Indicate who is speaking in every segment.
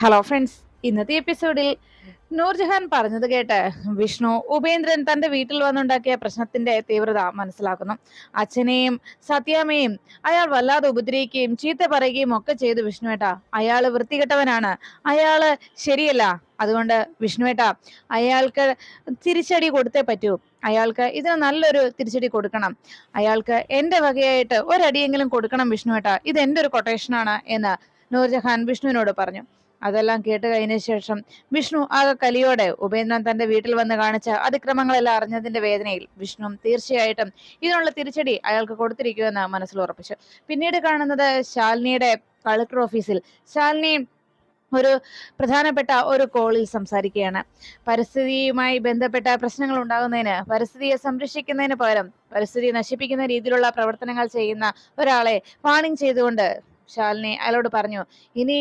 Speaker 1: Hello friends ഇന്നത്തെ എപ്പിസോഡിൽ നൂർജഹാൻ പറഞ്ഞത് കേട്ട് വിഷ്ണു ഉപേന്ദ്രൻ തന്റെ വീട്ടിൽ വന്നുണ്ടാക്കിയ പ്രശ്നത്തിന്റെ തീവ്രത മനസ്സിലാക്കുന്നു. അച്ഛനെയും സത്യാമ്മയും അയാൾ വല്ലാതെ ഉപദ്രവിക്കുകയും ചീത്ത പറയുകയും ഒക്കെ ചെയ്തു വിഷ്ണുവേട്ട അയാൾ വൃത്തികെട്ടവനാണ്. അയാൾ ശരിയല്ല. അതുകൊണ്ട് വിഷ്ണുവേട്ട അയാൾക്ക് തിരിച്ചടി കൊടുത്തേ പറ്റൂ. അയാൾക്ക് ഇതിന് നല്ലൊരു തിരിച്ചടി കൊടുക്കണം. അയാൾക്ക് എന്റെ വകയായിട്ട് ഒരടിയെങ്കിലും കൊടുക്കണം വിഷ്ണുവേട്ട ഇത് എന്റെ ഒരു കൊട്ടേഷനാണ് എന്ന് നൂർജഹാൻ വിഷ്ണുവിനോട് പറഞ്ഞു. അതെല്ലാം കേട്ട് കഴിഞ്ഞ ശേഷം വിഷ്ണു ആകെ കലിയോടെ ഉപേന്ദ്രൻ തന്റെ വീട്ടിൽ വന്ന് കാണിച്ച അതിക്രമങ്ങളെല്ലാം അറിഞ്ഞതിന്റെ വേദനയിൽ വിഷ്ണു തീർച്ചയായിട്ടും ഇതിനുള്ള തിരിച്ചടി അയാൾക്ക് കൊടുത്തിരിക്കുമെന്ന് മനസ്സിൽ ഉറപ്പിച്ചു. പിന്നീട് കാണുന്നത് ശാലിനിയുടെ കളക്ടർ ഓഫീസിൽ. ശാലിനി ഒരു പ്രധാനപ്പെട്ട ഒരു കോളിൽ സംസാരിക്കുകയാണ്. പരിസ്ഥിതിയുമായി ബന്ധപ്പെട്ട പ്രശ്നങ്ങൾ ഉണ്ടാകുന്നതിന് പരിസ്ഥിതിയെ സംരക്ഷിക്കുന്നതിന് പകരം പരിസ്ഥിതി നശിപ്പിക്കുന്ന രീതിയിലുള്ള പ്രവർത്തനങ്ങൾ ചെയ്യുന്ന ഒരാളെ വാണിംഗ് ചെയ്തുകൊണ്ട് ശാലിനി അയാളോട് പറഞ്ഞു ഇനി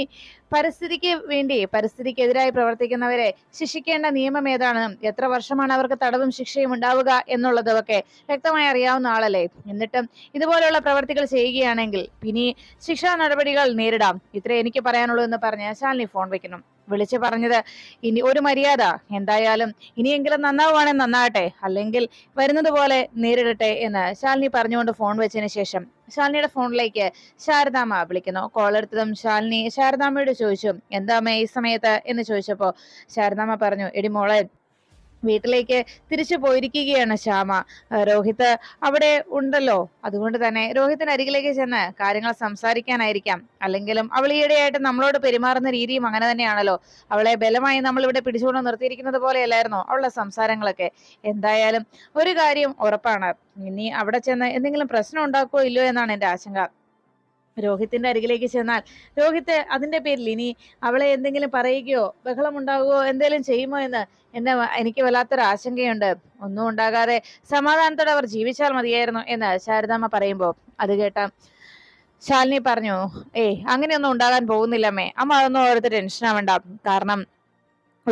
Speaker 1: പരിസ്ഥിതിക്ക് വേണ്ടി പരിസ്ഥിതിക്കെതിരായി പ്രവർത്തിക്കുന്നവരെ ശിക്ഷിക്കേണ്ട നിയമം ഏതാണ്? എത്ര വർഷമാണ് അവർക്ക് തടവും ശിക്ഷയും ഉണ്ടാവുക എന്നുള്ളതൊക്കെ വ്യക്തമായി അറിയാവുന്ന ആളല്ലേ? എന്നിട്ടും ഇതുപോലെയുള്ള പ്രവർത്തികൾ ചെയ്യുകയാണെങ്കിൽ ഇനി ശിക്ഷാ നടപടികൾ നേരിടാം. ഇത്രേ എനിക്ക് പറയാനുള്ളൂ എന്ന് പറഞ്ഞ് ശാലിനി ഫോൺ വെക്കുന്നു. വിളിച്ചു പറഞ്ഞത് ഇനി ഒരു മര്യാദ എന്തായാലും ഇനിയെങ്കിലും നന്നാവുകയാണെങ്കിൽ നന്നാകട്ടെ അല്ലെങ്കിൽ വരുന്നത് പോലെ നേരിടട്ടെ എന്ന് ശാലിനി പറഞ്ഞുകൊണ്ട് ഫോൺ വെച്ചതിന് ശേഷം ശാലിനിയുടെ ഫോണിലേക്ക് ശാരദാമ്മ വിളിക്കുന്നു. കോൾ എടുത്തതും ശാലിനി ശാരദാമ്മയോട് ചോദിച്ചു എന്താ ഈ സമയത്ത്? എന്ന് ചോദിച്ചപ്പോ ശാരദാമ്മ പറഞ്ഞു എടി മോളെ വീട്ടിലേക്ക് തിരിച്ചു പോയിരിക്കുകയാണ് ശ്യാമ. രോഹിത് അവിടെ ഉണ്ടല്ലോ. അതുകൊണ്ട് തന്നെ രോഹിത്തിന് അരികിലേക്ക് ചെന്ന് കാര്യങ്ങൾ സംസാരിക്കാനായിരിക്കാം. അല്ലെങ്കിലും അവൾ ഈയിടെയായിട്ട് നമ്മളോട് പെരുമാറുന്ന രീതിയും അങ്ങനെ തന്നെയാണല്ലോ. അവളെ ബലമായി നമ്മൾ ഇവിടെ പിടിച്ചുകൊണ്ട് നിർത്തിയിരിക്കുന്നത് പോലെയല്ലായിരുന്നോ അവളുടെ സംസാരങ്ങളൊക്കെ? എന്തായാലും ഒരു കാര്യം ഉറപ്പാണ്. ഇനി അവിടെ ചെന്ന് എന്തെങ്കിലും പ്രശ്നം ഉണ്ടാക്കുമോ ഇല്ലയോ എന്നാണ് എന്റെ ആശങ്ക. രോഹിത്തിന്റെ അരികിലേക്ക് ചെന്നാൽ രോഹിത്ത് അതിന്റെ പേരിൽ ഇനി അവളെ എന്തെങ്കിലും പറയുകയോ ബഹളം ഉണ്ടാകുകയോ എന്തെങ്കിലും ചെയ്യുമോ എന്ന് എന്നെ എനിക്ക് വല്ലാത്തൊരു ആശങ്കയുണ്ട്. ഒന്നും ഉണ്ടാകാതെ സമാധാനത്തോടെ അവർ ജീവിച്ചാൽ മതിയായിരുന്നു എന്ന് ശാരദാമ്മ പറയുമ്പോൾ അത് കേട്ട ശാലിനി പറഞ്ഞു ഏയ് അങ്ങനെയൊന്നും ഉണ്ടാകാൻ പോകുന്നില്ലമ്മേ. അമ്മ അതൊന്നും ഓരോരുത്തർ ടെൻഷൻ ആവണ്ട കാരണം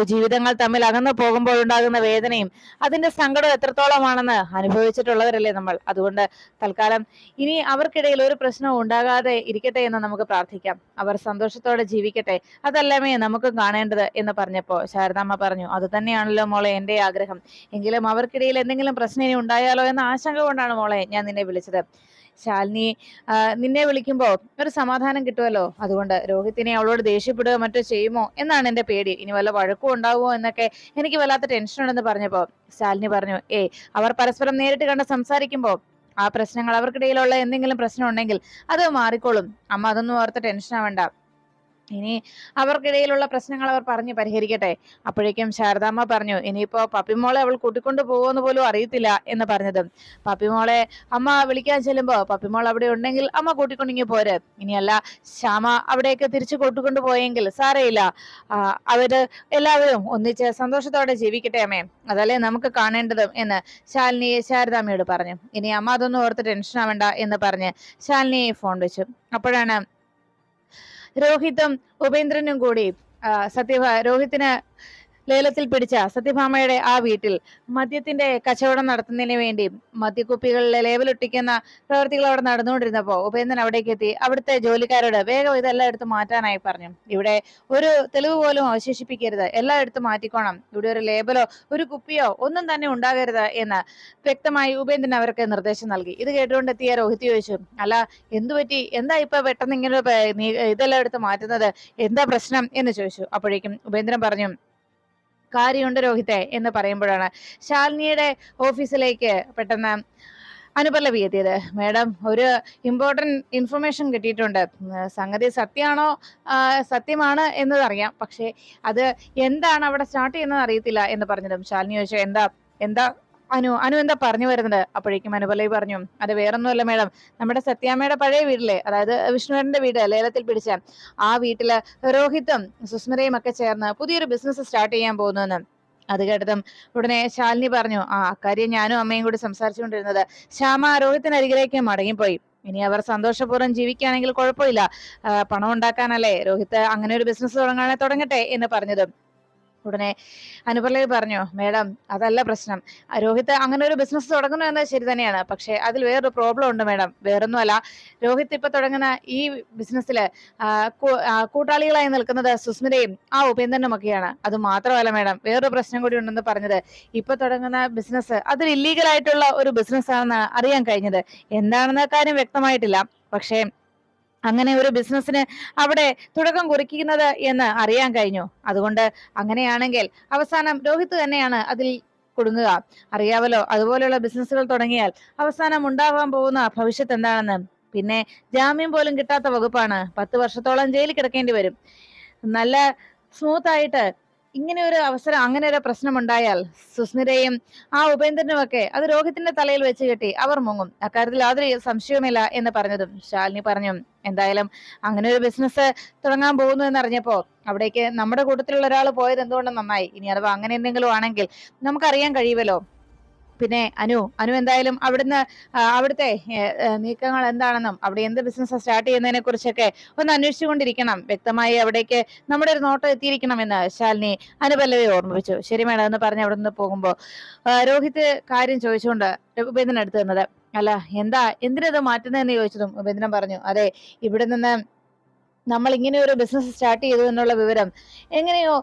Speaker 1: ജീവിതങ്ങൾ തമ്മിൽ അകന്നു പോകുമ്പോൾ ഉണ്ടാകുന്ന വേദനയും അതിന്റെ സങ്കടം എത്രത്തോളമാണെന്ന് അനുഭവിച്ചിട്ടുള്ളവരല്ലേ നമ്മൾ. അതുകൊണ്ട് തൽക്കാലം ഇനി അവർക്കിടയിൽ ഒരു പ്രശ്നവും ഉണ്ടാകാതെ ഇരിക്കട്ടെ എന്ന് നമുക്ക് പ്രാർത്ഥിക്കാം. അവർ സന്തോഷത്തോടെ ജീവിക്കട്ടെ. അതല്ലമേ നമുക്ക് കാണേണ്ടത് എന്ന് പറഞ്ഞപ്പോ ശാരദാമ്മ പറഞ്ഞു അത് തന്നെയാണല്ലോ മോളെ എന്റെ ആഗ്രഹം. എങ്കിലും അവർക്കിടയിൽ എന്തെങ്കിലും പ്രശ്നം ഇനി ഉണ്ടായാലോ എന്ന ആശങ്ക കൊണ്ടാണ് മോളെ ഞാൻ നിന്നെ വിളിച്ചത്. ശാലിനി നിന്നെ വിളിക്കുമ്പോ ഒരു സമാധാനം കിട്ടുമല്ലോ അതുകൊണ്ട് രോഹിത്തിനെ അവളോട് ദേഷ്യപ്പെടുകയോ മറ്റോ ചെയ്യുമോ എന്നാണ് എന്റെ പേടി. ഇനി വല്ല വഴക്കും ഉണ്ടാവുമോ എന്നൊക്കെ എനിക്ക് വല്ലാത്ത ടെൻഷൻ ഉണ്ടെന്ന് പറഞ്ഞപ്പോ ശാലിനി പറഞ്ഞു ഏയ് അവർ പരസ്പരം നേരിട്ട് കണ്ട് സംസാരിക്കുമ്പോ ആ പ്രശ്നങ്ങൾ അവർക്കിടയിലുള്ള എന്തെങ്കിലും പ്രശ്നം ഉണ്ടെങ്കിൽ അത് മാറിക്കോളും. അമ്മ അതൊന്നും ഓർത്ത് ടെൻഷൻ ആവണ്ട. ഇനി അവർക്കിടയിലുള്ള പ്രശ്നങ്ങൾ അവർ പറഞ്ഞ് പരിഹരിക്കട്ടെ. അപ്പോഴേക്കും ശാരദാമ്മ പറഞ്ഞു ഇനിയിപ്പോ പപ്പിമോളെ അവൾ കൂട്ടിക്കൊണ്ടു പോകുമെന്ന് പോലും അറിയത്തില്ല എന്ന് പറഞ്ഞതും. പപ്പിമോളെ അമ്മ വിളിക്കാൻ ചെല്ലുമ്പോ പപ്പിമോൾ അവിടെ ഉണ്ടെങ്കിൽ അമ്മ കൂട്ടിക്കൊണ്ടിങ്ങി പോര്. ഇനിയല്ല ശ്യാമ അവിടെയൊക്കെ തിരിച്ചു കൂട്ടിക്കൊണ്ടു പോയെങ്കിൽ സാരയില്ല ആ, അവർ എല്ലാവരും ഒന്നിച്ച് സന്തോഷത്തോടെ ജീവിക്കട്ടെ അമ്മേ. അതല്ലേ നമുക്ക് കാണേണ്ടതും എന്ന് ശാലിനി ശാരദാമ്മയോട് പറഞ്ഞു. ഇനി അമ്മ അതൊന്നും ഓർത്ത് ടെൻഷൻ ആവണ്ട എന്ന് പറഞ്ഞ് ശാലിനിയെ ഫോൺ വെച്ചു. അപ്പോഴാണ് രോഹിതും ഉപേന്ദ്രനും കൂടി സത്യ രോഹിത്തിന് ലേലത്തിൽ പിടിച്ച സത്യഭാമയുടെ ആ വീട്ടിൽ മദ്യത്തിന്റെ കച്ചവടം നടത്തുന്നതിന് വേണ്ടി മദ്യക്കുപ്പികളിലെ ലേബലൊട്ടിക്കുന്ന പ്രവർത്തികൾ അവിടെ നടന്നുകൊണ്ടിരുന്നപ്പോ ഉപേന്ദ്രൻ അവിടേക്ക് എത്തി. അവിടുത്തെ ജോലിക്കാരോട് വേഗം ഇതെല്ലാം എടുത്ത് മാറ്റാനായി പറഞ്ഞു. ഇവിടെ ഒരു തെളിവ് പോലും അവശേഷിപ്പിക്കരുത്. എല്ലാം എടുത്ത് മാറ്റിക്കോണം. ഇവിടെ ഒരു ലേബലോ ഒരു കുപ്പിയോ ഒന്നും തന്നെ ഉണ്ടാകരുത് എന്ന് വ്യക്തമായി ഉപേന്ദ്രൻ അവർക്ക് നിർദ്ദേശം നൽകി. ഇത് കേട്ടുകൊണ്ടെത്തിയ രോഹിത് ചോദിച്ചു അല്ല എന്തുപറ്റി എന്താ ഇപ്പൊ പെട്ടെന്ന് ഇങ്ങനെ ഇതെല്ലാം എടുത്ത് മാറ്റുന്നത്? എന്താ പ്രശ്നം? എന്ന് ചോദിച്ചു. അപ്പോഴേക്കും ഉപേന്ദ്രൻ പറഞ്ഞു കാര്യമുണ്ട് രോഹിത്തെ എന്ന് പറയുമ്പോഴാണ് ശാലിനിയുടെ ഓഫീസിലേക്ക് പെട്ടെന്ന് അനുപല്ലവി എത്തിയത്. മേഡം ഒരു ഇമ്പോർട്ടന്റ് ഇൻഫർമേഷൻ കിട്ടിയിട്ടുണ്ട്. സംഗതി സത്യമാണോ? സത്യമാണ് എന്നതറിയാം. പക്ഷേ അത് എന്താണ് അവിടെ സ്റ്റാർട്ട് ചെയ്യുന്നത് അറിയത്തില്ല എന്ന് പറഞ്ഞതും ശാലിനി ചോദിച്ചു എന്താ എന്താ അനു അനു എന്താ പറഞ്ഞു വരുന്നത്? അപ്പോഴേക്കും അനുപല്ലവി പറഞ്ഞു അത് വേറൊന്നുമല്ല മേഡം. നമ്മുടെ സത്യാമ്മയുടെ പഴയ വീട്ടിലെ അതായത് വിഷ്ണുവിന്റെ വീട് ലേലത്തിൽ പിടിച്ച ആ വീട്ടിൽ രോഹിത്തും സുസ്മരയും ഒക്കെ ചേർന്ന് പുതിയൊരു ബിസിനസ് സ്റ്റാർട്ട് ചെയ്യാൻ പോകുന്നുവെന്ന്. അത് കേട്ടതും ഉടനെ ശാലിനി പറഞ്ഞു ആ അക്കാര്യം ഞാനും അമ്മയും കൂടി സംസാരിച്ചുകൊണ്ടിരുന്നത് ശ്യാമ രോഹിത്തിനരികിലേക്ക് മടങ്ങിപ്പോയി. ഇനി അവർ സന്തോഷപൂർവം ജീവിക്കുകയാണെങ്കിൽ കുഴപ്പമില്ല. പണം ഉണ്ടാക്കാനല്ലേ രോഹിത്ത് അങ്ങനെ ഒരു ബിസിനസ് തുടങ്ങാനേ തുടങ്ങട്ടെ എന്ന് പറഞ്ഞതും ഉടനെ അനുപല്ലവി പറഞ്ഞു മേഡം അതല്ല പ്രശ്നം. രോഹിത് അങ്ങനെ ഒരു ബിസിനസ് തുടങ്ങുന്നു എന്നത് ശരി തന്നെയാണ്. പക്ഷെ അതിൽ വേറൊരു പ്രോബ്ലം ഉണ്ട് മേഡം. വേറൊന്നുമല്ല. രോഹിത് ഇപ്പൊ തുടങ്ങുന്ന ഈ ബിസിനസ്സിൽ കൂട്ടാളികളായി നിൽക്കുന്നത് സുസ്മിതയും ആ ഉപേന്ദ്രനും ഒക്കെയാണ്. അത് മാത്രമല്ല മേഡം വേറൊരു പ്രശ്നം കൂടി ഉണ്ടെന്ന് പറഞ്ഞത്. ഇപ്പൊ തുടങ്ങുന്ന ബിസിനസ് അതിൽ ഇല്ലീഗൽ ആയിട്ടുള്ള ഒരു ബിസിനസ് ആണെന്നാണ് അറിയാൻ കഴിഞ്ഞത്. എന്താണെന്ന കാര്യം വ്യക്തമായിട്ടില്ല. പക്ഷേ അങ്ങനെ ഒരു ബിസിനസ്സിന് അവിടെ തുടക്കം കുറിക്കുന്നത് എന്ന് അറിയാൻ കഴിഞ്ഞു. അതുകൊണ്ട് അങ്ങനെയാണെങ്കിൽ അവസാനം രോഹിത് തന്നെയാണ് അതിൽ കുടുങ്ങുക. അറിയാവല്ലോ അതുപോലെയുള്ള ബിസിനസ്സുകൾ തുടങ്ങിയാൽ അവസാനം ഉണ്ടാവാൻ പോകുന്ന ഭവിഷ്യത്ത് എന്താണെന്ന്. പിന്നെ ജാമ്യം പോലും കിട്ടാത്ത വകുപ്പാണ്. പത്ത് വർഷത്തോളം ജയിലിൽ കിടക്കേണ്ടി വരും. നല്ല സ്മൂത്ത് ആയിട്ട് ഇങ്ങനെ ഒരു അവസരം അങ്ങനെ ഒരു പ്രശ്നം ഉണ്ടായാൽ സുസ്മിതയും ആ ഉപേന്ദ്രനും ഒക്കെ അത് രോഹിത്തിന്റെ തലയിൽ വെച്ച് കെട്ടി അവർ മുങ്ങും. അക്കാര്യത്തിൽ യാതൊരു സംശയവുമില്ല എന്ന് പറഞ്ഞതും ശാലിനി പറഞ്ഞു. എന്തായാലും അങ്ങനെ ഒരു ബിസിനസ് തുടങ്ങാൻ പോകുന്നു എന്ന് അറിഞ്ഞപ്പോ അവിടേക്ക് നമ്മുടെ കൂട്ടത്തിലുള്ള ഒരാൾ പോയത് എന്തുകൊണ്ട് നന്നായി? ഇനി അഥവാ അങ്ങനെ എന്തെങ്കിലും ആണെങ്കിൽ നമുക്കറിയാൻ കഴിയുമല്ലോ. പിന്നെ അനു അനു എന്തായാലും അവിടുന്ന് അവിടുത്തെ നീക്കങ്ങൾ എന്താണെന്നും അവിടെ എന്ത് ബിസിനസ് സ്റ്റാർട്ട് ചെയ്യുന്നതിനെ കുറിച്ചൊക്കെ ഒന്ന് അന്വേഷിച്ചുകൊണ്ടിരിക്കണം വ്യക്തമായി അവിടേക്ക് നമ്മുടെ ഒരു നോട്ടം എത്തിയിരിക്കണമെന്ന് ശാലിനി അനുപല്ലവി ഓർമ്മിപ്പിച്ചു. ശരി മേഡം എന്ന് പറഞ്ഞ് അവിടെ നിന്ന് പോകുമ്പോ രോഹിത് കാര്യം ചോദിച്ചുകൊണ്ട് ഉപേന്ദ്രൻ അടുത്ത് നിന്നത് അല്ല എന്താ എന്തിനത് മാറ്റുന്നതെന്ന് ചോദിച്ചതും ഉപേന്ദ്രൻ പറഞ്ഞു അതെ ഇവിടെ നിന്ന് നമ്മൾ ഇങ്ങനെ ഒരു ബിസിനസ് സ്റ്റാർട്ട് ചെയ്തു എന്നുള്ള വിവരം എങ്ങനെയോ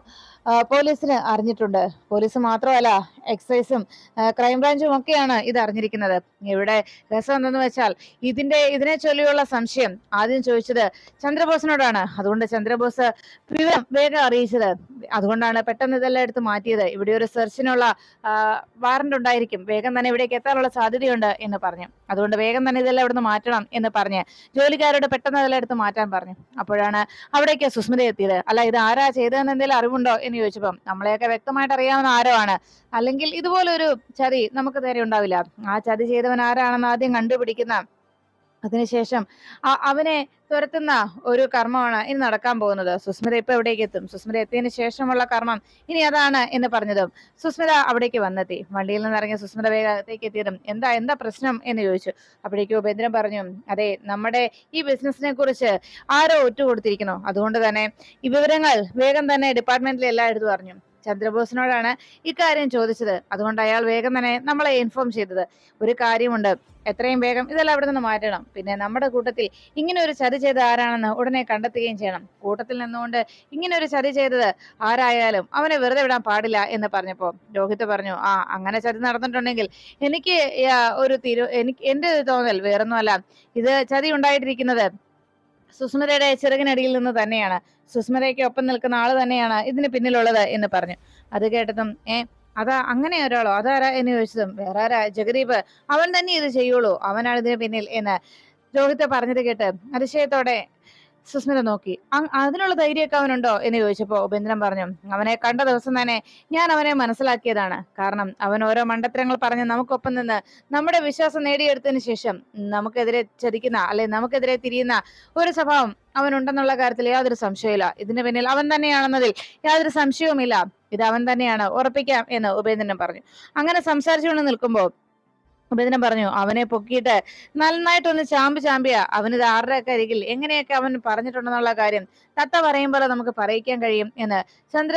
Speaker 1: പോലീസിന് അറിഞ്ഞിട്ടുണ്ട്. പോലീസ് മാത്രമല്ല എക്സൈസും ക്രൈംബ്രാഞ്ചും ഒക്കെയാണ് ഇത് അറിഞ്ഞിരിക്കുന്നത്. ഇവിടെ രസം എന്തെന്ന് വെച്ചാൽ ഇതിന്റെ ഇതിനെ ചൊല്ലിയുള്ള സംശയം ആദ്യം ചോദിച്ചത് ചന്ദ്രബോസിനോടാണ്. അതുകൊണ്ട് ചന്ദ്രബോസ് വിവരം വേഗം അറിയിച്ചത്. അതുകൊണ്ടാണ് പെട്ടെന്ന് ഇതെല്ലാം എടുത്ത് മാറ്റിയത്. ഇവിടെ ഒരു സെർച്ചിനുള്ള വാറന്റ് ഉണ്ടായിരിക്കും. വേഗം തന്നെ ഇവിടേക്ക് എത്താനുള്ള സാധ്യതയുണ്ട് എന്ന് പറഞ്ഞു. അതുകൊണ്ട് വേഗം തന്നെ ഇതെല്ലാം ഇവിടുന്ന് മാറ്റണം എന്ന് പറഞ്ഞ് ജോലിക്കാരോട് പെട്ടെന്ന് ഇതെല്ലാം എടുത്ത് മാറ്റാൻ പറഞ്ഞു. അപ്പോഴാണ് അവിടേക്ക് സുസ്മിത എത്തിയത്. അല്ല ഇത് ആരാ ചെയ്തതെന്ന് എന്തെങ്കിലും അറിവുണ്ടോ ചോദിച്ചപ്പം നമ്മളെയൊക്കെ വ്യക്തമായിട്ട് അറിയാവുന്ന ആരോ ആണ് അല്ലെങ്കിൽ ഇതുപോലൊരു ചതി നമുക്ക് നേരെ ഉണ്ടാവില്ല. ആ ചതി ചെയ്തവൻ ആരാണെന്ന് ആദ്യം കണ്ടുപിടിക്കുന്ന അതിനുശേഷം അവനെ തുരത്തുന്ന ഒരു കർമ്മമാണ് ഇനി നടക്കാൻ പോകുന്നത്. സുസ്മിത ഇപ്പൊ എവിടേക്ക് എത്തും? സുസ്മിത എത്തിയതിനു ശേഷമുള്ള കർമ്മം ഇനി അതാണ് എന്ന് പറഞ്ഞതും സുസ്മിത അവിടേക്ക് വന്നെത്തി. വണ്ടിയിൽ നിന്ന് ഇറങ്ങിയ സുസ്മിത വേഗത്തേക്ക് എത്തിയതും എന്താ എന്താ പ്രശ്നം എന്ന് ചോദിച്ചു. അപ്പോഴേക്കും ഉപേന്ദ്രൻ പറഞ്ഞു അതെ നമ്മുടെ ഈ ബിസിനസിനെ കുറിച്ച് ആരോ ഒറ്റ കൊടുത്തിരിക്കുന്നു. അതുകൊണ്ട് തന്നെ ഈ വിവരങ്ങൾ വേഗം തന്നെ ഡിപ്പാർട്ട്മെന്റിൽ എല്ലാം എടുത്തു പറഞ്ഞു ചന്ദ്രബോസിനോടാണ് ഇക്കാര്യം ചോദിച്ചത്. അതുകൊണ്ട് അയാൾ വേഗം തന്നെ നമ്മളെ ഇൻഫോം ചെയ്തത്. ഒരു കാര്യമുണ്ട്. എത്രയും വേഗം ഇതെല്ലാം അവിടെ നിന്ന് മാറ്റണം. പിന്നെ നമ്മുടെ കൂട്ടത്തിൽ ഇങ്ങനെ ഒരു ചതി ചെയ്ത ആരാണെന്ന് ഉടനെ കണ്ടെത്തുകയും ചെയ്യണം. കൂട്ടത്തിൽ നിന്നുകൊണ്ട് ഇങ്ങനെ ഒരു ചതി ചെയ്തത് ആരായാലും അവനെ വെറുതെ വിടാൻ പാടില്ല എന്ന് പറഞ്ഞപ്പോൾ രോഹിത് പറഞ്ഞു ആ അങ്ങനെ ചതി നടന്നിട്ടുണ്ടെങ്കിൽ എനിക്ക് ഒരു തീരു എനിക്ക് എന്റെ ഒരു തോന്നൽ വേറൊന്നുമല്ല. ഇത് ചതി ഉണ്ടായിട്ടിരിക്കുന്നത് സുസ്മിതയുടെ ചെറുകിനടിയിൽ നിന്ന് തന്നെയാണ്. സുസ്മിതയ്ക്ക് ഒപ്പം നിൽക്കുന്ന ആൾ തന്നെയാണ് ഇതിന് പിന്നിലുള്ളത് എന്ന് പറഞ്ഞു. അത് കേട്ടതും ഏ അതാ അങ്ങനെ ഒരാളോ? അതാരാ? എന്ന് ചോദിച്ചതും വേറെ ആരാ? ജഗദീപ് അവൻ തന്നെ ഇത് ചെയ്യുള്ളൂ. അവനാണ് ഇതിന് പിന്നിൽ എന്ന് രോഹിത് പറഞ്ഞത് കേട്ട് അതിശയത്തോടെ സുസ്മിത നോക്കി. "അങ്- അതിനുള്ള ധൈര്യമൊക്കെ അവനുണ്ടോ? എന്ന് ചോദിച്ചപ്പോ ഉപേന്ദ്രൻ പറഞ്ഞു അവനെ കണ്ട ദിവസം തന്നെ ഞാൻ അവനെ മനസ്സിലാക്കിയതാണ്. കാരണം അവൻ ഓരോ മണ്ടത്തരങ്ങൾ പറഞ്ഞ് നമുക്കൊപ്പം നിന്ന് നമ്മുടെ വിശ്വാസം നേടിയെടുത്തതിന് ശേഷം നമുക്കെതിരെ ചതിക്കുന്ന അല്ലെ നമുക്കെതിരെ തിരിയുന്ന ഒരു സ്വഭാവം അവനുണ്ടെന്നുള്ള കാര്യത്തിൽ യാതൊരു സംശയമില്ല ഇതിന് പിന്നിൽ അവൻ തന്നെയാണെന്നതിൽ യാതൊരു സംശയവുമില്ല. ഇത് അവൻ തന്നെയാണ് ഉറപ്പിക്കാം എന്ന് ഉപേന്ദ്രൻ പറഞ്ഞു. അങ്ങനെ സംസാരിച്ചുകൊണ്ട് നിൽക്കുമ്പോൾ ഉപേന്ദ്രൻ പറഞ്ഞു. അവനെ പൊക്കിയിട്ട് നന്നായിട്ടൊന്ന് ചാമ്പ് ചാമ്പിയ. അവനിത് ആരുടെയൊക്കെ അരികിൽ എങ്ങനെയൊക്കെ അവൻ പറഞ്ഞിട്ടുണ്ടെന്നുള്ള കാര്യം തത്ത പറയുമ്പോൾ നമുക്ക് പറയിക്കാൻ കഴിയും എന്ന്. ചന്ദ്ര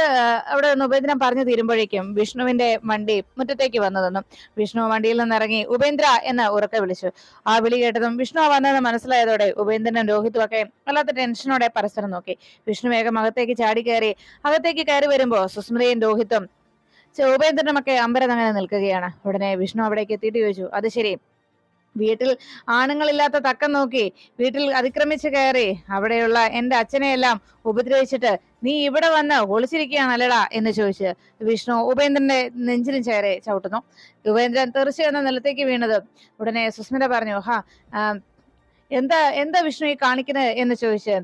Speaker 1: അവിടെ നിന്ന് ഉപേന്ദ്രൻ പറഞ്ഞു തീരുമ്പോഴേക്കും വിഷ്ണുവിന്റെ വണ്ടി മുറ്റത്തേക്ക് വന്നതെന്നും വിഷ്ണു വണ്ടിയിൽ നിന്ന് ഇറങ്ങി ഉപേന്ദ്ര എന്ന് ഉറക്കെ വിളിച്ചു. ആ വിളി കേട്ടതും വിഷ്ണു വന്നതെന്ന് മനസ്സിലായതോടെ ഉപേന്ദ്രനും രോഹിത്തും ഒക്കെ വല്ലാത്ത ടെൻഷനോടെ പരസ്പരം നോക്കി. വിഷ്ണു വേഗം അകത്തേക്ക് ചാടി കയറി. അകത്തേക്ക് കയറി വരുമ്പോൾ സുസ്മിതയും രോഹിത്തും ഉപേന്ദ്രനുമൊക്കെ അമ്പരം അങ്ങനെ നിൽക്കുകയാണ്. ഉടനെ വിഷ്ണു അവിടേക്ക് എത്തിയിട്ട് ചോദിച്ചു അത് ശരി. വീട്ടിൽ ആണുങ്ങളില്ലാത്ത തക്കം നോക്കി വീട്ടിൽ അതിക്രമിച്ച് കയറി അവിടെയുള്ള എന്റെ അച്ഛനെയെല്ലാം ഉപദ്രവിച്ചിട്ട് നീ ഇവിടെ വന്ന് ഒളിച്ചിരിക്കുകയാണല്ലടാ? എന്ന് ചോദിച്ച് വിഷ്ണു ഉപേന്ദ്രന്റെ നെഞ്ചിലും ചേരെ ചവിട്ടുന്നു. ഉപേന്ദ്രൻ എന്ന നിലത്തേക്ക് വീണത് ഉടനെ സുസ്മിത പറഞ്ഞു ഹാ എന്താ എന്താ വിഷ്ണു ഈ കാണിക്കുന്നത് എന്ന് ചോദിച്ച്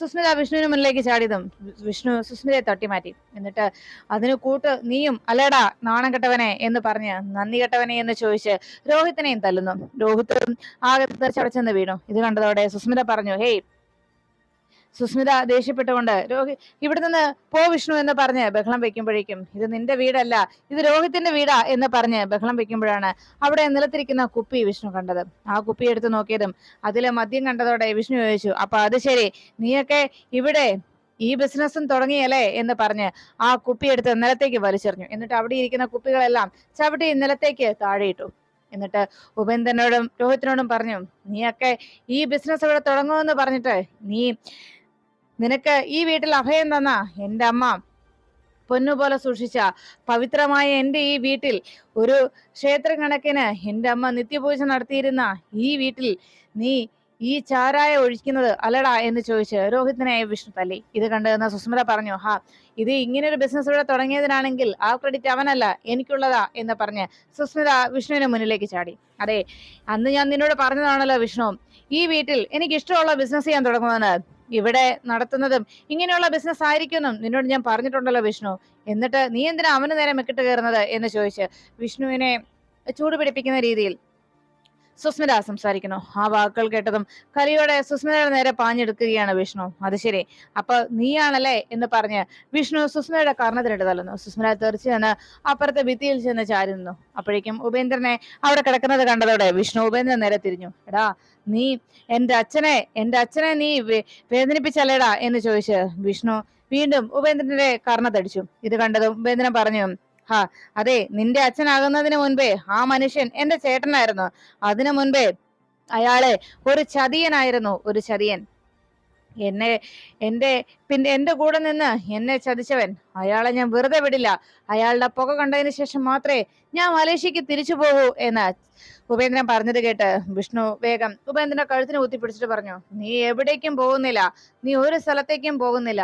Speaker 1: സുസ്മിത വിഷ്ണുവിന് മുന്നിലേക്ക് ചാടിയതും വിഷ്ണു സുസ്മിതയെ തട്ടിമാറ്റി എന്നിട്ട് അതിന് കൂട്ട് നീയും അല്ലേടാ നാണം കെട്ടവനെ എന്ന് പറഞ്ഞ് നന്ദി കെട്ടവനെ എന്ന് ചോദിച്ച് രോഹിത്തിനെയും തല്ലുന്നു. രോഹിത്തും ആകെ തെറിച്ചടച്ചെന്ന് വീണു. ഇത് കണ്ടതോടെ സുസ്മിത പറഞ്ഞു ഹേയ് സുസ്മിത ദേഷ്യപ്പെട്ടുകൊണ്ട് രോഹി ഇവിടെ നിന്ന് പോ വിഷ്ണു എന്ന് പറഞ്ഞ് ബഹളം വെക്കുമ്പോഴേക്കും ഇത് നിന്റെ വീടല്ല ഇത് രോഹിത്തിന്റെ വീടാ എന്ന് പറഞ്ഞ് ബഹളം വെക്കുമ്പോഴാണ് അവിടെ നിലത്തിരിക്കുന്ന കുപ്പി വിഷ്ണു കണ്ടത്. ആ കുപ്പി എടുത്തു നോക്കിയതും അതിലെ മദ്യം കണ്ടതോടെ വിഷ്ണു ചോദിച്ചു അപ്പൊ അത് ശരി നീയൊക്കെ ഇവിടെ ഈ ബിസിനസ്സും തുടങ്ങിയല്ലേ? എന്ന് പറഞ്ഞ് ആ കുപ്പി എടുത്ത് നിലത്തേക്ക് വലിച്ചെറിഞ്ഞു. എന്നിട്ട് അവിടെ ഇരിക്കുന്ന കുപ്പികളെല്ലാം ചവിട്ടി നിലത്തേക്ക് താഴെയിട്ടു. എന്നിട്ട് ഉപേന്ദ്രനോടും രോഹിത്തിനോടും പറഞ്ഞു നീയൊക്കെ ഈ ബിസിനസ് ഇവിടെ തുടങ്ങുമെന്ന് പറഞ്ഞിട്ട് നീ നിനക്ക് ഈ വീട്ടിൽ അഭയം തന്ന? എന്റെ അമ്മ പൊന്നുപോലെ സൂക്ഷിച്ച. പവിത്രമായ എന്റെ ഈ വീട്ടിൽ ഒരു ക്ഷേത്രം കണക്കിന് എന്റെ അമ്മ നിത്യപൂജ നടത്തിയിരുന്ന ഈ വീട്ടിൽ നീ ഈ ചാരായ ഒഴിക്കുന്നത് അല്ലടാ എന്ന് ചോദിച്ച് രോഹിതനായ വിഷ്ണു തല്ലി. ഇത് കണ്ടുവന്ന സുസ്മിത പറഞ്ഞു ഹാ ഇത് ഇങ്ങനെ ഒരു ബിസിനസ് ഇവിടെ തുടങ്ങിയതിനാണെങ്കിൽ ആ ക്രെഡിറ്റ് അവനല്ല എനിക്കുള്ളതാ എന്ന് പറഞ്ഞ് സുസ്മിത വിഷ്ണുവിന് മുന്നിലേക്ക് ചാടി. അതെ അന്ന് ഞാൻ നിന്നോട് പറഞ്ഞതാണല്ലോ വിഷ്ണു ഈ വീട്ടിൽ എനിക്ക് ഇഷ്ടമുള്ള ബിസിനസ് ചെയ്യാൻ തുടങ്ങുമെന്ന്. ഇവിടെ നടത്തുന്നതും ഇങ്ങനെയുള്ള ബിസിനസ് ആയിരിക്കുമെന്നും നിന്നോട് ഞാൻ പറഞ്ഞിട്ടുണ്ടല്ലോ വിഷ്ണു. എന്നിട്ട് നീ എന്തിനാ അവന് നേരെ മെക്കിട്ട് കയറുന്നത് എന്ന് ചോദിച്ച് വിഷ്ണുവിനെ ചൂടുപിടിപ്പിക്കുന്ന രീതിയിൽ സുസ്മിത സംസാരിക്കുന്നു. ആ വാക്കുകൾ കേട്ടതും കലിയോടെ സുസ്മിതയുടെ നേരെ പാഞ്ഞെടുക്കുകയാണ് വിഷ്ണു. അത് ശരി. അപ്പൊ നീയാണല്ലേ എന്ന് പറഞ്ഞ് വിഷ്ണു സുസ്മിതയുടെ കർണത്തിലിട്ട് തള്ളുന്നു. സുസ്മിത തെറിച്ചു ചെന്ന് അപ്പുറത്തെ ഭിത്തിയിൽ ചെന്ന് ചാരി നിന്നു. അപ്പോഴേക്കും ഉപേന്ദ്രനെ അവിടെ കിടക്കുന്നത് കണ്ടതോടെ വിഷ്ണു ഉപേന്ദ്രൻ നേരെ തിരിഞ്ഞു. എടാ നീ എന്റെ അച്ഛനെ എന്റെ അച്ഛനെ നീ വേദനിപ്പിച്ചല്ലേടാ എന്ന് ചോദിച്ച് വിഷ്ണു വീണ്ടും ഉപേന്ദ്രന്റെ കർണത്തടിച്ചു. ഇത് കണ്ടതും ഉപേന്ദ്രൻ പറഞ്ഞു ഹാ അതെ നിന്റെ അച്ഛനാകുന്നതിന് മുൻപേ ആ മനുഷ്യൻ എന്റെ ചേട്ടനായിരുന്നു. അതിനു മുൻപേ അയാളെ ഒരു ചതിയനായിരുന്നു ഒരു ചതിയൻ. എന്നെ എന്റെ പിന്നെ എന്റെ കൂടെ നിന്ന് എന്നെ ചതിച്ചവൻ. അയാളെ ഞാൻ വെറുതെ വിടില്ല. അയാളുടെ പുക കണ്ടതിന് ശേഷം മാത്രമേ ഞാൻ മലേഷ്യക്ക് തിരിച്ചു പോകൂ എന്ന് ഉപേന്ദ്രൻ പറഞ്ഞത് കേട്ട് വിഷ്ണു വേഗം ഉപേന്ദ്രന്റെ കഴുത്തിന് കുത്തിപ്പിടിച്ചിട്ട് പറഞ്ഞു നീ എവിടേക്കും പോകുന്നില്ല. നീ ഒരു സ്ഥലത്തേക്കും പോകുന്നില്ല.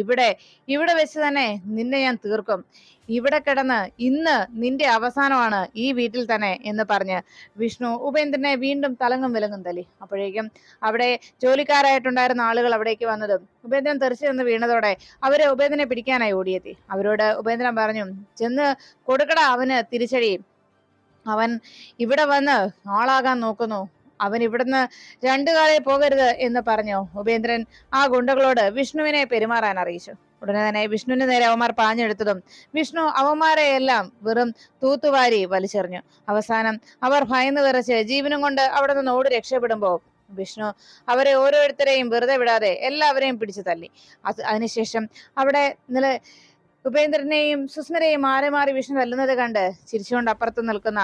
Speaker 1: ഇവിടെ ഇവിടെ വെച്ച് തന്നെ നിന്നെ ഞാൻ തീർക്കും. ഇവിടെ കിടന്ന് ഇന്ന് നിന്റെ അവസാനമാണ് ഈ വീട്ടിൽ തന്നെ എന്ന് പറഞ്ഞ് വിഷ്ണു ഉപേന്ദ്രനെ വീണ്ടും തലങ്ങും വിലങ്ങും തല്ലി. അപ്പോഴേക്കും അവിടെ ജോലിക്കാരായിട്ടുണ്ടായിരുന്ന ആളുകൾ അവിടേക്ക് വന്നതും ഉപേന്ദ്രൻ തെറിച്ചു നിന്ന് വീണതോടെ അവർ ഉപേന്ദ്രനെ പിടിക്കാനായി ഓടിയെത്തി. അവരോട് ഉപേന്ദ്രൻ പറഞ്ഞു ചെന്ന് കൊടുക്കട അവന് തിരിച്ചടി. അവൻ ഇവിടെ വന്ന് ആളാകാൻ നോക്കുന്നു. അവൻ ഇവിടുന്ന് രണ്ടു കാലേ പോകരുത് എന്ന് പറഞ്ഞു. ഉപേന്ദ്രൻ ആ ഗുണ്ടകളോട് വിഷ്ണുവിനെ പെരുമാറാൻ അറിയിച്ചു. ഉടനെ തന്നെ വിഷ്ണുവിന് നേരെ അവന്മാർ പാഞ്ഞെടുത്തതും വിഷ്ണു അവന്മാരെ എല്ലാം വെറും തൂത്തുവാരി വലിച്ചെറിഞ്ഞു. അവസാനം അവർ ഭയന്ന് വിറച്ച് ജീവനും കൊണ്ട് അവിടെ നിന്ന് ഓടി രക്ഷപ്പെടുമ്പോൾ വിഷ്ണു അവരെ ഓരോരുത്തരെയും വെറുതെ വിടാതെ എല്ലാവരെയും പിടിച്ചു തല്ലി. അത് അതിനുശേഷം അവിടെ നില ഉപേന്ദ്രനെയും സുസ്മരെയും മാറി മാറി വിഷ്ണു തല്ലുന്നത് കണ്ട് ചിരിച്ചുകൊണ്ട് അപ്പുറത്ത് നിൽക്കുന്ന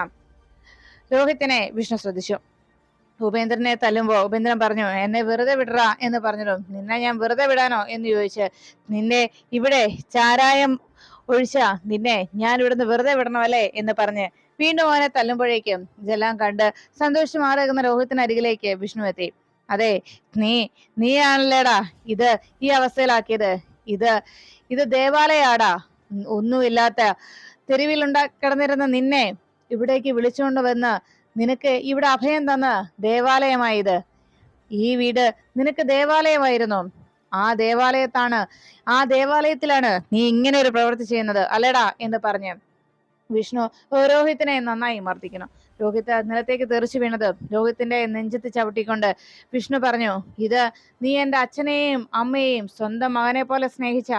Speaker 1: രോഹിത്തിനെ വിഷ്ണു ശ്രദ്ധിച്ചു. ഉപേന്ദ്രനെ തല്ലുമ്പോ ഉപേന്ദ്രൻ പറഞ്ഞു എന്നെ വെറുതെ വിടറ എന്ന് പറഞ്ഞിടും നിന്നെ ഞാൻ വെറുതെ വിടാനോ? എന്ന് ചോദിച്ച് നിന്നെ ഇവിടെ ചാരായം ഒഴിച്ച നിന്നെ ഞാൻ ഇവിടുന്ന് വെറുതെ വിടണമല്ലേ എന്ന് പറഞ്ഞ് വീണ്ടും അവനെ തല്ലുമ്പോഴേക്കും ഇതെല്ലാം കണ്ട് സന്തോഷം മാറുന്ന രോഹിത്തിന് അരികിലേക്ക് വിഷ്ണു എത്തി. അതെ നീ നീയാണല്ലേടാ ഇത് ഈ അവസ്ഥയിലാക്കിയത്. ഇത് ഇത് ദേവാലയാടാ. ഒന്നുമില്ലാത്ത തെരുവിലുണ്ടാ കിടന്നിരുന്ന നിന്നെ ഇവിടേക്ക് വിളിച്ചുകൊണ്ട് വന്ന് നിനക്ക് ഇവിടെ അഭയം തന്ന ദേവാലയമായത്. ഈ വീട് നിനക്ക് ദേവാലയമായിരുന്നു. ആ ദേവാലയത്താണ് ആ ദേവാലയത്തിലാണ് നീ ഇങ്ങനെ ഒരു പ്രവൃത്തി ചെയ്യുന്നത് അല്ലേടാ എന്ന് പറഞ്ഞു വിഷ്ണു രോഹിത്തിനെ നന്നായി മർദ്ദിക്കണം രോഹിത്ത് നിലത്തേക്ക് തെറിച്ചു വീണത് രോഹിത്തിന്റെ നെഞ്ചത്ത് ചവിട്ടിക്കൊണ്ട് വിഷ്ണു പറഞ്ഞു ഇത് നീ എന്റെ അച്ഛനെയും അമ്മയെയും സ്വന്തം മകനെ പോലെ സ്നേഹിച്ച?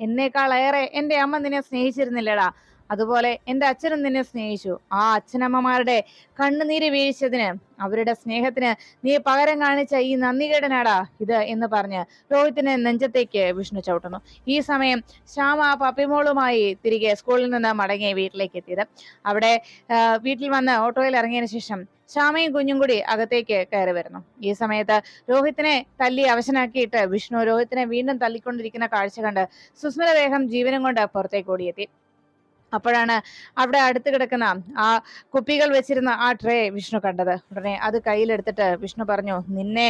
Speaker 1: എന്നേക്കാളേറെ എന്റെ അമ്മ നിന്നെ സ്നേഹിച്ചിരുന്നില്ലടാ. അതുപോലെ എന്റെ അച്ഛനും നിന്നെ സ്നേഹിച്ചു. ആ അച്ഛനമ്മമാരുടെ കണ്ണുനീര് വീഴ്ചതിന് അവരുടെ സ്നേഹത്തിന് നീ പകരം കാണിച്ച ഈ നന്ദികേടനാടാ ഇത് എന്ന് പറഞ്ഞ് രോഹിത്തിനെ നെഞ്ചത്തേക്ക് വിഷ്ണു ചവിട്ടുന്നു. ഈ സമയം ശ്യാമ പപ്പിമോളുമായി തിരികെ സ്കൂളിൽ നിന്ന് മടങ്ങി വീട്ടിലേക്ക് എത്തിയത്. അവിടെ വീട്ടിൽ വന്ന് ഓട്ടോയിൽ ഇറങ്ങിയതിനു ശേഷം ശ്യാമയും കുഞ്ഞും കൂടി അകത്തേക്ക് കയറി വരുന്നു. ഈ സമയത്ത് രോഹിത്തിനെ തല്ലി അവശനാക്കിയിട്ട് വിഷ്ണു രോഹിത്തിനെ വീണ്ടും തല്ലിക്കൊണ്ടിരിക്കുന്ന കാഴ്ച കണ്ട് സുസ്മിത വേഗം ജീവനും കൊണ്ട് പുറത്തേക്ക് ഓടിയെത്തി. അപ്പോഴാണ് അവിടെ അടുത്ത് കിടക്കുന്ന ആ കുപ്പികൾ വെച്ചിരുന്ന ആ ട്രേ വിഷ്ണു കണ്ടത്. ഉടനെ അത് കയ്യിലെടുത്തിട്ട് വിഷ്ണു പറഞ്ഞു നിന്നെ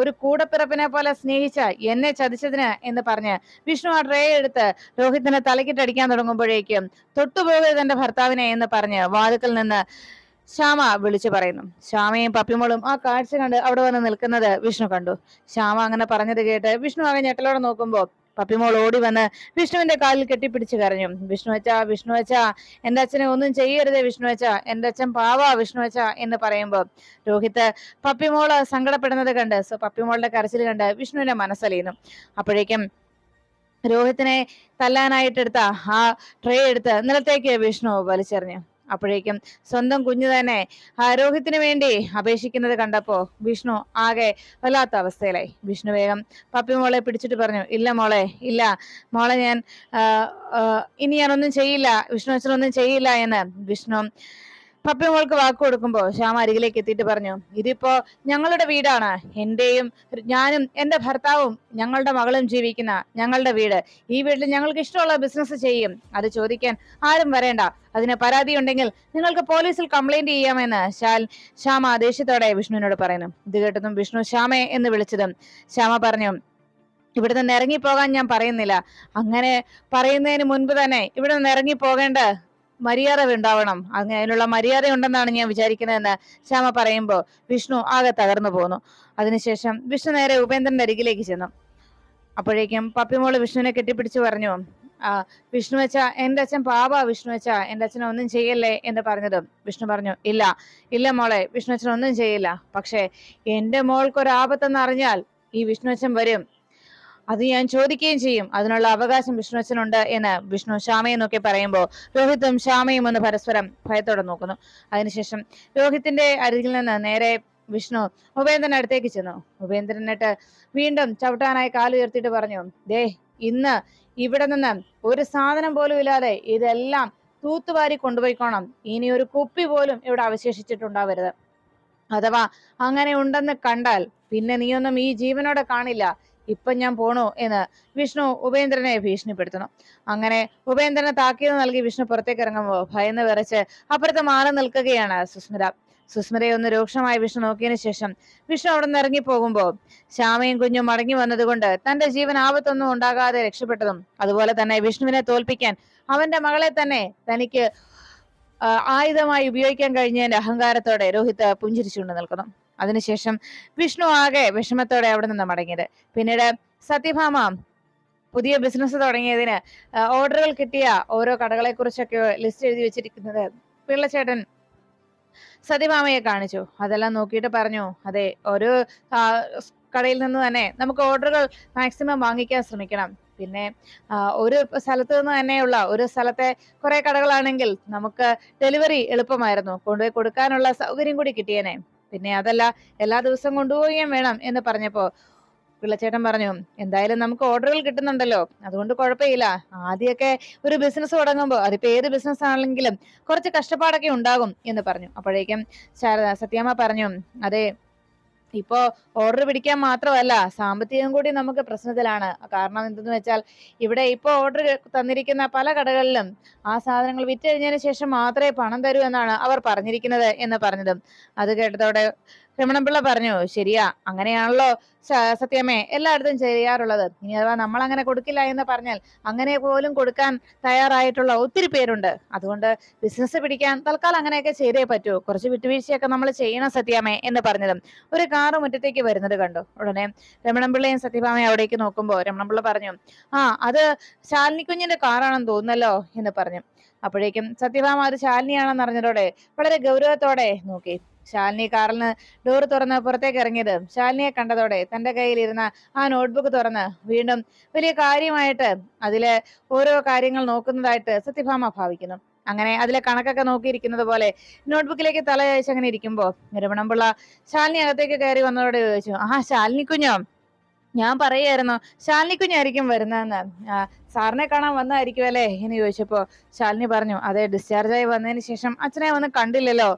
Speaker 1: ഒരു കൂടപ്പിറപ്പിനെ പോലെ സ്നേഹിച്ച എന്നെ ചതിച്ചതിന് എന്ന് പറഞ്ഞ് വിഷ്ണു ആ ട്രേ എടുത്ത് രോഹിത്തിനെ തലക്കിട്ടടിക്കാൻ തുടങ്ങുമ്പോഴേക്കും തൊട്ടുപോകരുത് എന്റെ ഭർത്താവിനെ എന്ന് പറഞ്ഞ് വാതുക്കൽ നിന്ന് ശ്യാമ വിളിച്ചു പറയുന്നു. ശ്യാമയും പപ്പിമോളും ആ കാഴ്ച കണ്ട് അവിടെ വന്ന് നിൽക്കുന്നത് വിഷ്ണു കണ്ടു. ശ്യാമ അങ്ങനെ പറഞ്ഞത് കേട്ട് വിഷ്ണു ആകെ ഞെട്ടലോടെ നോക്കുമ്പോൾ പപ്പിമോൾ ഓടി വന്ന് വിഷ്ണുവിന്റെ കാലിൽ കെട്ടിപ്പിടിച്ച് കരഞ്ഞു. വിഷ്ണു അച്ച വിഷ്ണു അച്ച എന്റെ അച്ഛനെ ഒന്നും ചെയ്യരുതേ വിഷ്ണു അച്ച എന്റെ അച്ഛൻ പാവാ വിഷ്ണു അച്ച എന്ന് പറയുമ്പോൾ രോഹിത് പപ്പിമോൾ സങ്കടപ്പെടുന്നത് കണ്ട് സോ പപ്പിമോളുടെ കരച്ചിൽ കണ്ട് വിഷ്ണുവിന്റെ മനസ്സലിയുന്നു. അപ്പോഴേക്കും രോഹിത്തിനെ തല്ലാനായിട്ടെടുത്ത ആ ട്രേ എടുത്ത് നിലത്തേക്ക് വിഷ്ണു വലിച്ചെറിഞ്ഞു. അപ്പോഴേക്കും സ്വന്തം കുഞ്ഞു തന്നെ രോഹിത്തിന് വേണ്ടി അപേക്ഷിക്കുന്നത് കണ്ടപ്പോ വിഷ്ണു ആകെ വല്ലാത്ത അവസ്ഥയിലായി. വിഷ്ണു വേഗം പപ്പി മോളെ പിടിച്ചിട്ട് പറഞ്ഞു ഇല്ല മോളെ ഇല്ല മോളെ ഞാൻ ഇനി ഞാനൊന്നും ചെയ്യില്ല വിഷ്ണു അച്ഛനൊന്നും ചെയ്യില്ല എന്ന് വിഷ്ണു പപ്പി മോൾക്ക് വാക്ക് കൊടുക്കുമ്പോ ശ്യാമ അരികിലേക്ക് എത്തിയിട്ട് പറഞ്ഞു ഇതിപ്പോ ഞങ്ങളുടെ വീടാണ്. എന്റെയും ഞാനും എന്റെ ഭർത്താവും ഞങ്ങളുടെ മകളും ജീവിക്കുന്ന ഞങ്ങളുടെ വീട്. ഈ വീട്ടിൽ ഞങ്ങൾക്ക് ഇഷ്ടമുള്ള ബിസിനസ് ചെയ്യും. അത് ചോദിക്കാൻ ആരും വരേണ്ട. അതിന് പരാതി ഉണ്ടെങ്കിൽ നിങ്ങൾക്ക് പോലീസിൽ കംപ്ലൈന്റ് ചെയ്യാമെന്ന് ശാൽ ശ്യാമ ദേഷ്യത്തോടെ വിഷ്ണുവിനോട് പറയുന്നു. ഇത് കേട്ടതും വിഷ്ണു ശ്യാമേ എന്ന് വിളിച്ചതും ശ്യാമ പറഞ്ഞു ഇവിടെ നിന്ന് ഇറങ്ങിപ്പോകാൻ ഞാൻ പറയുന്നില്ല. അങ്ങനെ പറയുന്നതിന് മുൻപ് തന്നെ ഇവിടെ നിന്ന് ഇറങ്ങി പോകേണ്ട മര്യാദ ഉണ്ടാവണം. അങ്ങനെ അതിനുള്ള മര്യാദ ഉണ്ടെന്നാണ് ഞാൻ വിചാരിക്കുന്നതെന്ന് ശ്യാമ പറയുമ്പോൾ വിഷ്ണു ആകെ തകർന്നു പോന്നു. അതിനുശേഷം വിഷ്ണു നേരെ ഉപേന്ദ്രന്റെ അരികിലേക്ക് ചെന്നു. അപ്പോഴേക്കും പപ്പിമോൾ വിഷ്ണുവിനെ കെട്ടിപ്പിടിച്ച് പറഞ്ഞു ആ വിഷ്ണു വെച്ച എന്റെ അച്ഛൻ പാപ വിഷ്ണു വെച്ച എന്റെ അച്ഛൻ ഒന്നും ചെയ്യല്ലേ? എന്ന് പറഞ്ഞതും വിഷ്ണു പറഞ്ഞു ഇല്ല ഇല്ല മോളെ വിഷ്ണു അച്ഛൻ ഒന്നും ചെയ്യില്ല. പക്ഷേ എന്റെ മോൾക്കൊരാപത്തെന്ന് അറിഞ്ഞാൽ ഈ വിഷ്ണു അച്ഛൻ വരും. അത് ഞാൻ ചോദിക്കുകയും ചെയ്യും. അതിനുള്ള അവകാശം വിഷ്ണു അച്ഛനുണ്ട് എന്ന് വിഷ്ണു ശ്യാമയെ പറയുമ്പോൾ രോഹിത്തും ശ്യാമയും ഒന്ന് പരസ്പരം ഭയത്തോടെ നോക്കുന്നു. അതിനുശേഷം രോഹിത്തിന്റെ അരികിൽ നിന്ന് നേരെ വിഷ്ണു ഉപേന്ദ്രൻ അടുത്തേക്ക് ചെന്നു. ഉപേന്ദ്രൻ എന്നിട്ട് വീണ്ടും ചവിട്ടാനായി കാലുയർത്തിയിട്ട് പറഞ്ഞു ദേ ഇന്ന് ഇവിടെ നിന്ന് ഒരു സാധനം പോലും ഇല്ലാതെ ഇതെല്ലാം തൂത്തുവാരി കൊണ്ടുപോയിക്കോണം. ഇനി ഒരു കുപ്പി പോലും ഇവിടെ അവശേഷിച്ചിട്ടുണ്ടാവരുത്. അഥവാ അങ്ങനെ ഉണ്ടെന്ന് കണ്ടാൽ പിന്നെ നീയൊന്നും ഈ ജീവനോടെ കാണില്ല. ഇപ്പൊ ഞാൻ പോണോ എന്ന് വിഷ്ണു ഉപേന്ദ്രനെ ഭീഷണിപ്പെടുത്തുന്നു അങ്ങനെ ഉപേന്ദ്രനെ താക്കീത് നൽകി വിഷ്ണു പുറത്തേക്ക് ഇറങ്ങുമ്പോൾ ഭയന്ന് വിറച്ച് അപ്പുറത്ത് മാറി നിൽക്കുകയാണ് സുസ്മിത. സുസ്മിതയെ ഒന്ന് രൂക്ഷമായി വിഷ്ണു നോക്കിയതിനു ശേഷം വിഷ്ണു അവിടെ നിന്ന് ഇറങ്ങി പോകുമ്പോൾ ശ്യാമയും കുഞ്ഞും മടങ്ങി വന്നതുകൊണ്ട് തന്റെ ജീവൻ ആപത്തൊന്നും ഉണ്ടാകാതെ രക്ഷപ്പെട്ടതും അതുപോലെ തന്നെ വിഷ്ണുവിനെ തോൽപ്പിക്കാൻ അവന്റെ മകളെ തന്നെ തനിക്ക് ആയുധമായി ഉപയോഗിക്കാൻ കഴിഞ്ഞതിന്റെ അഹങ്കാരത്തോടെ രോഹിത് പുഞ്ചിരിച്ചുകൊണ്ട് നിൽക്കുന്നു. അതിനുശേഷം വിഷ്ണു ആകെ വിഷമത്തോടെ അവിടെ നിന്ന് മടങ്ങിയത്. പിന്നീട് സത്യഭാമ പുതിയ ബിസിനസ് തുടങ്ങിയതിന് ഓർഡറുകൾ കിട്ടിയ ഓരോ കടകളെ കുറിച്ചൊക്കെ ലിസ്റ്റ് എഴുതി വെച്ചിരിക്കുന്നത് പിള്ളച്ചേട്ടൻ സതിഭാമയെ കാണിച്ചു. അതെല്ലാം നോക്കിയിട്ട് പറഞ്ഞു അതെ ഒരു കടയിൽ നിന്ന് തന്നെ നമുക്ക് ഓർഡറുകൾ മാക്സിമം വാങ്ങിക്കാൻ ശ്രമിക്കണം. പിന്നെ ഒരു സ്ഥലത്ത് നിന്ന് തന്നെയുള്ള ഒരു സ്ഥലത്തെ കുറെ കടകളാണെങ്കിൽ നമുക്ക് ഡെലിവറി എളുപ്പമായിരുന്നു. കൊണ്ടുപോയി കൊടുക്കാനുള്ള സൗകര്യം കൂടി കിട്ടിയേനെ. പിന്നെ അതല്ല എല്ലാ ദിവസവും കൊണ്ടുപോവുകയും വേണം എന്ന് പറഞ്ഞപ്പോ പിള്ളച്ചേട്ടൻ പറഞ്ഞു എന്തായാലും നമുക്ക് ഓർഡറുകൾ കിട്ടുന്നുണ്ടല്ലോ. അതുകൊണ്ട് കുഴപ്പമില്ല. ആദ്യമൊക്കെ ഒരു ബിസിനസ് തുടങ്ങുമ്പോൾ അതിപ്പോ ഏത് ബിസിനസ് ആണെങ്കിലും കുറച്ച് കഷ്ടപ്പാടൊക്കെ ഉണ്ടാകും എന്ന് പറഞ്ഞു. അപ്പോഴേക്കും സത്യാമ്മ പറഞ്ഞു അതെ ഇപ്പോ ഓർഡർ പിടിക്കാൻ മാത്രമല്ല സാമ്പത്തികം കൂടി നമുക്ക് പ്രശ്നത്തിലാണ്. കാരണം എന്തെന്ന് വെച്ചാൽ ഇവിടെ ഇപ്പോ ഓർഡർ തന്നിരിക്കുന്ന പല കടകളിലും ആ സാധനങ്ങൾ വിറ്റഴിഞ്ഞതിന് ശേഷം മാത്രമേ പണം തരൂ എന്നാണ് അവർ പറഞ്ഞിരിക്കുന്നത് എന്ന് പറഞ്ഞതും. അത് കേട്ടതോടെ രമണപിള്ള പറഞ്ഞു ശരിയാ അങ്ങനെയാണല്ലോ സത്യമേ എല്ലായിടത്തും ചെയ്യാറുള്ളത്. ഇനി അഥവാ നമ്മൾ അങ്ങനെ കൊടുക്കില്ല എന്ന് പറഞ്ഞാൽ അങ്ങനെ പോലും കൊടുക്കാൻ തയ്യാറായിട്ടുള്ള ഒത്തിരി പേരുണ്ട്. അതുകൊണ്ട് ബിസിനസ് പിടിക്കാൻ തൽക്കാലം അങ്ങനെയൊക്കെ ചെയ്തേ പറ്റൂ. കുറച്ച് വിട്ടുവീഴ്ചയൊക്കെ നമ്മൾ ചെയ്യണം സത്യാമേ എന്ന് പറഞ്ഞതും ഒരു കാറ് മുറ്റത്തേക്ക് വരുന്നത് കണ്ടു. ഉടനെ രമണപിള്ളയും സത്യഭാമയും അവിടേക്ക് നോക്കുമ്പോൾ രമണപിള്ള പറഞ്ഞു ആ അത് ശാലിനി കുഞ്ഞിന്റെ കാറാണെന്ന് തോന്നുന്നല്ലോ എന്ന് പറഞ്ഞു. അപ്പോഴേക്കും സത്യഭാമ അത് ശാലിനിയാണെന്ന് അറിഞ്ഞതോടെ വളരെ ഗൗരവത്തോടെ നോക്കി. ശാലിനി കാറിൽ നിന്ന് ഡോർ തുറന്ന് പുറത്തേക്ക് ഇറങ്ങിയത്. ശാലിനിയെ കണ്ടതോടെ തന്റെ കയ്യിലിരുന്ന ആ നോട്ട്ബുക്ക് തുറന്ന് വീണ്ടും വലിയ കാര്യമായിട്ട് അതിലെ ഓരോ കാര്യങ്ങൾ നോക്കുന്നതായിട്ട് സത്യഭാമ ഭാവിക്കുന്നു. അങ്ങനെ അതിലെ കണക്കൊക്കെ നോക്കിയിരിക്കുന്നത് പോലെ നോട്ട്ബുക്കിലേക്ക് തല അയച്ച് അങ്ങനെ ഇരിക്കുമ്പോ രമണമ്പിള്ള ശാലിനി അകത്തേക്ക് കയറി വന്നതോടെ ചോദിച്ചു ആ ശാലിനി കുഞ്ഞോ? ഞാൻ പറയായിരുന്നു ശാലിനി കുഞ്ഞായിരിക്കും വരുന്നതെന്ന്. സാറിനെ കാണാൻ വന്നായിരിക്കും അല്ലേ എന്ന് ചോദിച്ചപ്പോ ശാലിനി പറഞ്ഞു അതെ ഡിസ്ചാർജ് ആയി വന്നതിന് ശേഷം അച്ഛനെ വന്ന് കണ്ടില്ലല്ലോ.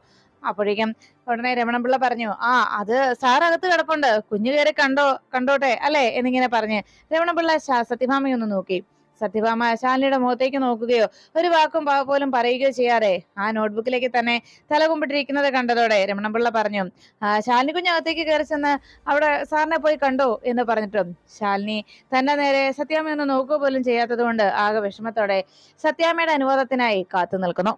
Speaker 1: അപ്പോഴേക്കും ഉടനെ രമണപിള്ള പറഞ്ഞു ആ അത് സാർ അകത്ത് കിടപ്പുണ്ട്. കുഞ്ഞു കയറി കണ്ടോ കണ്ടോട്ടെ അല്ലേ? എന്നിങ്ങനെ പറഞ്ഞ് രമണപിള്ള ശാ- സത്യഭാമയൊന്ന് നോക്കി. സത്യഭാമ ശാലിനിയുടെ മുഖത്തേക്ക് നോക്കുകയോ ഒരു വാക്കും പോലും പറയുകയോ ചെയ്യാതെ ആ നോട്ട്ബുക്കിലേക്ക് തന്നെ തലകുമ്പിട്ടിരിക്കുന്നത് കണ്ടതോടെ രമണപിള്ള പറഞ്ഞു "ആ, ശാലിനി കുഞ്ഞകത്തേക്ക് കയറി ചെന്ന് അവിടെ സാറിനെ പോയി കണ്ടോ? എന്ന് പറഞ്ഞിട്ടും ശാലിനി തന്റെ നേരെ സത്യാമ്മ ഒന്ന് നോക്കുക പോലും ചെയ്യാത്തത് കൊണ്ട് ആകെ വിഷമത്തോടെ സത്യാമ്മയുടെ അനുവാദത്തിനായി കാത്തു നിൽക്കുന്നു.